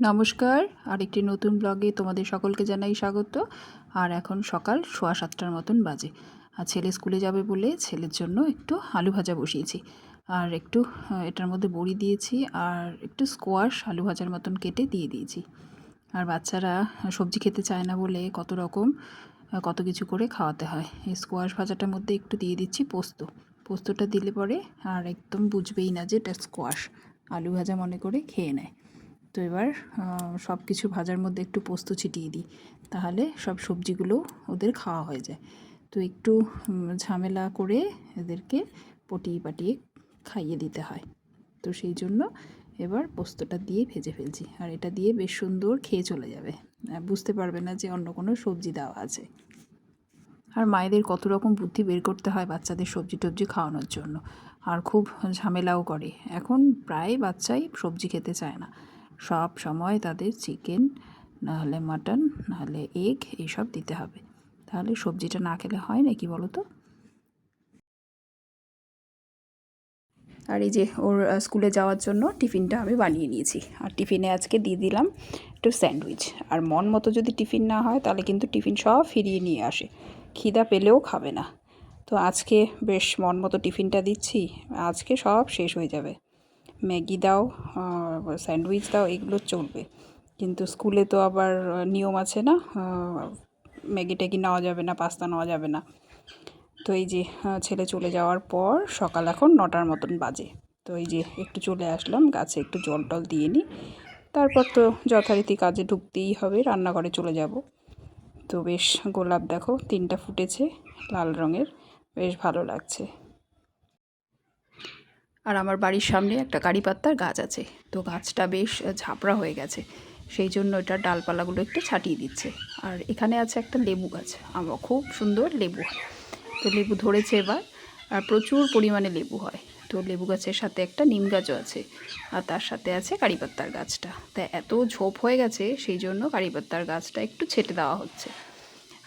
নমস্কার, আরেকটি নতুন ব্লগে তোমাদের সকলকে জানাই স্বাগত। আর এখন সকাল সোয়া সাতটার মতন বাজে। আর ছেলে স্কুলে যাবে বলে ছেলের জন্য একটু আলু ভাজা বসিয়েছি। আর একটু এটার মধ্যে বড়ি দিয়েছি আর একটু স্কোয়াশ আলু ভাজার মতন কেটে দিয়ে দিয়েছি। আর বাচ্চারা সবজি খেতে চায় না বলে কত রকম কত কিছু করে খাওয়াতে হয়। এই স্কোয়াশ ভাজাটার মধ্যে একটু দিয়ে দিচ্ছি পোস্ত। পোস্তটা দিলে পরে আর একদম বুঝবেই না যে এটা স্কোয়াশ আলু ভাজা মনে করে খেয়ে নেয়। তো এবার সব কিছু ভাজার মধ্যে একটু পোস্ত ছিটিয়ে দিই। তাহলে সব সবজিগুলো ওদের খাওয়া হয়ে যায়। তো একটু ঝামেলা করে এদেরকে পটিয়ে পাটিয়ে খাইয়ে দিতে হয়। তো সেই জন্য এবার পোস্তটা দিয়ে ভেজে ফেলছি। আর এটা দিয়ে বেশ সুন্দর খেয়ে চলে যাবে। বুঝতে পারবে না যে অন্য কোনো সবজি দেওয়া আছে। আর মায়েদের কত রকম বুদ্ধি বের করতে হয় বাচ্চাদের সবজি টবজি খাওয়ানোর জন্য। আর খুব ঝামেলাও করে। এখন প্রায় বাচ্চাই সবজি খেতে চায় না। সব সময় তাদের চিকেন নাহলে মাটন নাহলে এগ এইসব দিতে হবে। তাহলে সবজিটা না খেলে হয় নাকি বলো তো আর এই যে ওর স্কুলে যাওয়ার জন্য টিফিনটা আমি বানিয়ে নিয়েছি। আর টিফিনে আজকে দিয়ে দিলাম একটু স্যান্ডউইচ। আর মন মতো যদি টিফিন না হয়, তাহলে কিন্তু টিফিন সব ফিরিয়ে নিয়ে আসে। খিদা পেলেও খাবে না। তো আজকে বেশ মন মতো টিফিনটা দিচ্ছি, আজকে সব শেষ হয়ে যাবে। ম্যাগি দাও স্যান্ডউইচ দাও, এগুলো চলবে। কিন্তু স্কুলে তো আবার নিয়ম আছে না ম্যাগি ট্যাগি নেওয়া যাবে না, পাস্তা নেওয়া যাবে না। তো এই যে ছেলে চলে যাওয়ার পর সকাল এখন নটার মতন বাজে। তো এই যে, একটু চলে আসলাম, গাছে একটু জল টল দিয়ে নিই। তারপর তো যথারীতি কাজে ঢুকতেই হবে, রান্নাঘরে চলে যাব। তো বেশ, গোলাপ দেখো, তিনটা ফুটেছে, লাল রঙের, বেশ ভালো লাগছে। আর আমার বাড়ির সামনে একটা কারি পাত্তার গাছ আছে। তো গাছটা বেশ ঝাপড়া হয়ে গেছে। সেই জন্য এটা ডালপালাগুলো একটু ছাটিয়ে দিচ্ছে। আর এখানে আছে একটা লেবু গাছ। আমার খুব সুন্দর লেবু হয়। তো লেবু ধরেছে এবার। আর প্রচুর পরিমাণে লেবু হয়। তো লেবু গাছের সাথে একটা নিম গাছও আছে। আর তার সাথে আছে কারি পাত্তার গাছটা। তা এত ঝোপ হয়ে গেছে, সেই জন্য কারি পাত্তার গাছটা একটু ছেটে দেওয়া হচ্ছে।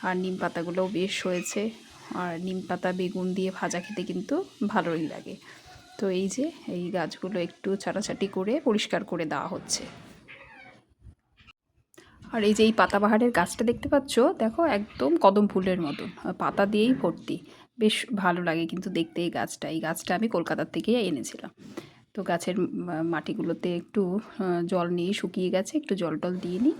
আর নিম পাতাগুলোও বেশ হয়েছে। আর নিম পাতা, বেগুন দিয়ে ভাজা খেতে কিন্তু ভালোই লাগে। তো এই যে, এই গাছগুলো একটু ছাটাছাটি করে পরিষ্কার করে দেওয়া হচ্ছে। আর এই যে এই পাতাবাহারের গাছটা দেখতে পাচ্ছ, দেখো একদম কদম ফুলের মতন, পাতা দিয়েই ভর্তি। বেশ ভালো লাগে কিন্তু দেখতে এই গাছটা এই গাছটা আমি কলকাতার থেকেই এনেছিলাম। তো গাছের মাটিগুলোতে একটু জল নিয়ে শুকিয়ে গেছে, একটু জল টল দিয়ে নিই।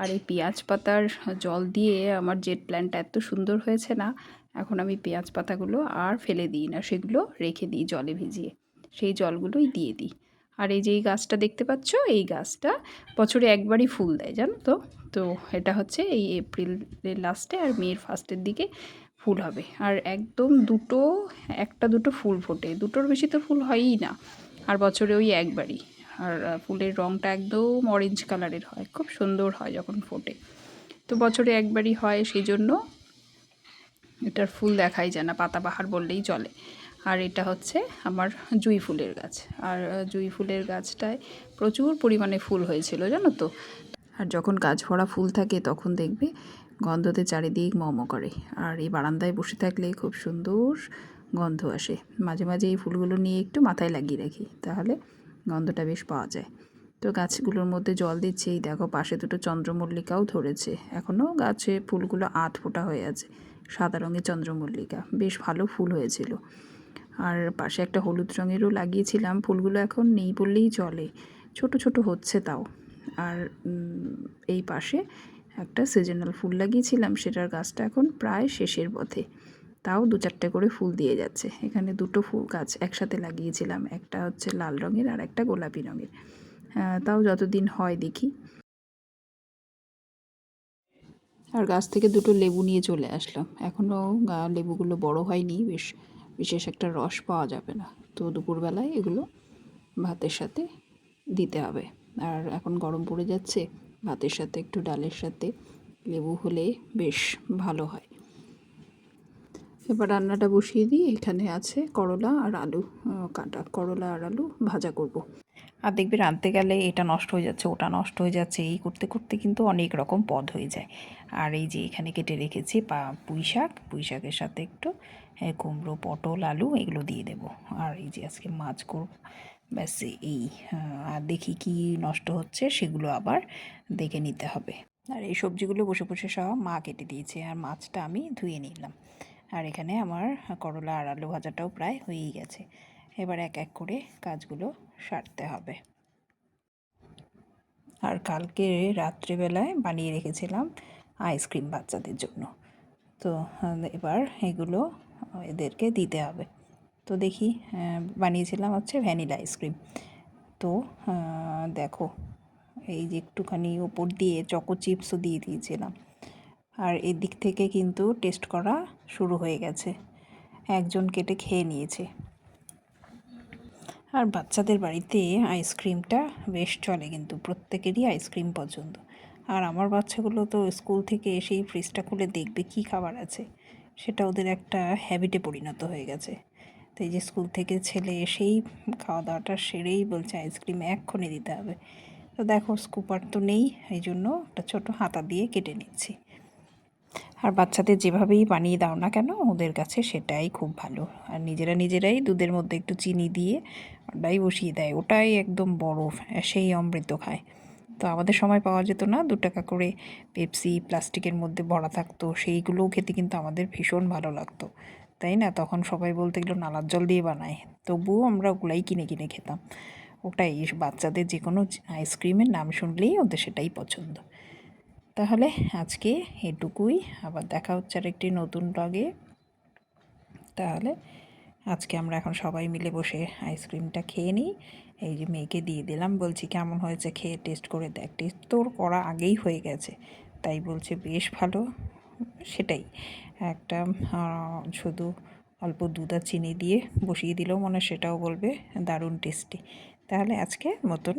আর এই পেঁয়াজ পাতার জল দিয়ে আমার জেট প্ল্যান্টটা এত সুন্দর হয়েছে না এখন আমি পেঁয়াজ পাতাগুলো আর ফেলে দিই না, সেগুলো রেখে দিই জলে ভিজিয়ে। সেই জলগুলোই দিয়ে দিই। আর এই যে এই গাছটা দেখতে পাচ্ছ, এই গাছটা বছরে একবারই ফুল দেয়, জানো তো? তো এটা হচ্ছে এই এপ্রিলের লাস্টে আর মেয়ের ফার্স্টের দিকে ফুল হবে। আর একদম দুটো, একটা দুটো ফুল ফোটে। দুটোর বেশি তো ফুল হয়ই না। আর বছরে ওই একবারই। আর ফুলের রঙটা একদম অরেঞ্জ কালারের হয়। খুব সুন্দর হয় যখন ফোটে। তো বছরে একবারই হয় সেই জন্য এটার ফুল দেখাই যায় না পাতাবাহার বললেই চলে। আর এটা হচ্ছে আমার জুঁই ফুলের গাছ। আর জুঁই ফুলের গাছটায় প্রচুর পরিমাণে ফুল হয়েছিল, জানো তো? আর যখন গাছ ভরা ফুল থাকে, তখন দেখবে গন্ধতে চারিদিক মম করে। আর এই বারান্দায় বসে থাকলে খুব সুন্দর গন্ধ আসে। মাঝে মাঝে এই ফুলগুলো নিয়ে একটু মাথায় লাগিয়ে রাখি, তাহলে গন্ধটা বেশ পাওয়া যায়। তো গাছগুলোর মধ্যে জল দিচ্ছে। এই দেখো, পাশে দুটো চন্দ্রমল্লিকাও ধরেছে। এখনও গাছে ফুলগুলো আধ ফোটা হয়ে আছে। সাদা রঙের চন্দ্রমল্লিকা। বেশ ভালো ফুল হয়েছিল। আর পাশে একটা হলুদ রঙেরও লাগিয়েছিলাম। ফুলগুলো এখন নেই বললেই চলে। ছোট ছোট হচ্ছে তাও। আর এই পাশে একটা সিজনাল ফুল লাগিয়েছিলাম। সেটার গাছটা এখন প্রায় শেষের পথে। তাও দু চারটে করে ফুল দিয়ে যাচ্ছে। এখানে দুটো ফুল গাছ একসাথে লাগিয়েছিলাম। একটা হচ্ছে লাল রঙের আর একটা গোলাপি রঙের। তাও যতদিন হয় দেখি। আর গাছ থেকে দুটো লেবু নিয়ে চলে আসলাম। এখনও লেবুগুলো বড় হয়নি, বেশ, বিশেষ একটা রস পাওয়া যাবে না। তো দুপুরবেলায় এগুলো ভাতের সাথে দিতে হবে। আর এখন গরম পড়ে যাচ্ছে, ভাতের সাথে একটু ডালের সাথে লেবু হলে বেশ ভালো হয়। এবার রান্নাটা বসিয়ে দিই এখানে আছে করলা আর আলু কাটা। করলা আর আলু ভাজা করব। আর দেখবে রাঁধতে গেলে এটা নষ্ট হয়ে যাচ্ছে, ওটা নষ্ট হয়ে যাচ্ছে, এই করতে করতে কিন্তু অনেক রকম পদ হয়ে যায়। আর এই যে এখানে কেটে রেখেছি পা, পুঁই শাক, পুঁই শাকের সাথে একটু কুমড়ো, পটল, আলু এগুলো দিয়ে দেবো। আর এই যে আজকে মাছ করব, ব্যাস এই আর দেখি কি নষ্ট হচ্ছে, সেগুলো আবার দেখে নিতে হবে। আর এই সবজিগুলো বসে বসে সব মা কেটে দিয়েছে, আর মাছটা আমি ধুয়ে নিলাম। আর এখানে আমার করলা আর আলু ভাজাটাও প্রায় হয়েই গেছে। এবার এক এক করে কাজগুলো সারতে হবে। আর কালকে রাত্রেবেলায় বানিয়ে রেখেছিলাম আইসক্রিম বাচ্চাদের জন্য। তো এবার এগুলো এদেরকে দিতে হবে। তো দেখি বানিয়েছিলাম হচ্ছে ভ্যানিলা আইসক্রিম। তো দেখো, এই যে একটুখানি ওপর দিয়ে চকো চিপসও দিয়ে দিয়েছিলাম। আর এদিক থেকে কিন্তু টেস্ট করা শুরু হয়ে গেছে। একজন কেটে খেয়ে নিয়েছে। আর বাচ্চাদের বাড়িতে আইসক্রিমটা বেশ চলে কিন্তু, প্রত্যেকেরই আইসক্রিম পছন্দ। আর আমার বাচ্চাগুলো তো স্কুল থেকে এসেই ফ্রিজটা খুলে দেখবে কী খাবার আছে। সেটা ওদের একটা হ্যাবিটে পরিণত হয়ে গেছে। তো এই যে স্কুল থেকে ছেলে এসেই খাওয়া দাওয়াটা সেরেই বলছে আইসক্রিম এক্ষুনি দিতে হবে। তো দেখো স্কুপার তো নেই এই জন্য একটা ছোটো হাতা দিয়ে কেটে নিচ্ছি। আর বাচ্চাদের যেভাবেই বানিয়ে দাও না কেন, ওদের কাছে সেটাই খুব ভালো। আর নিজেরা নিজেরাই দুধের মধ্যে একটু চিনি দিয়ে ওটাই বসিয়ে দেয়। ওটাই একদম বরফ সেই অমৃত খায়। তো আমাদের সময় পাওয়া যেত না, দু টাকা করে পেপসি, প্লাস্টিকের মধ্যে ভরা থাকতো, সেইগুলোও খেতে কিন্তু আমাদের ভীষণ ভালো লাগতো। তাই না? তখন সবাই বলতে এগুলো নালার জল দিয়ে বানায়। তবুও আমরা ওগুলাই কিনে কিনে খেতাম। ওটাই, বাচ্চাদের যে কোনো আইসক্রিমের নাম শুনলেই ওদের সেটাই পছন্দ। তাহলে আজকে এটুকুই। আবার দেখা হচ্ছে আর একটি নতুন ব্লগে তাহলে আজকে আমরা এখন সবাই মিলে বসে আইসক্রিমটা খেয়ে নিই। এই যে মেয়েকে দিয়ে দিলাম, বলছি কেমন হয়েছে খেয়ে টেস্ট করে দেখ। টেস্ট তোর করা আগেই হয়ে গেছে। তাই বলছে বেশ ভালো, সেটাই। একটা শুধু অল্প দুধ আর চিনি দিয়ে বসিয়ে দিলেও মনে সেটাও বলবে। দারুণ টেস্টি তাহলে আজকে মতন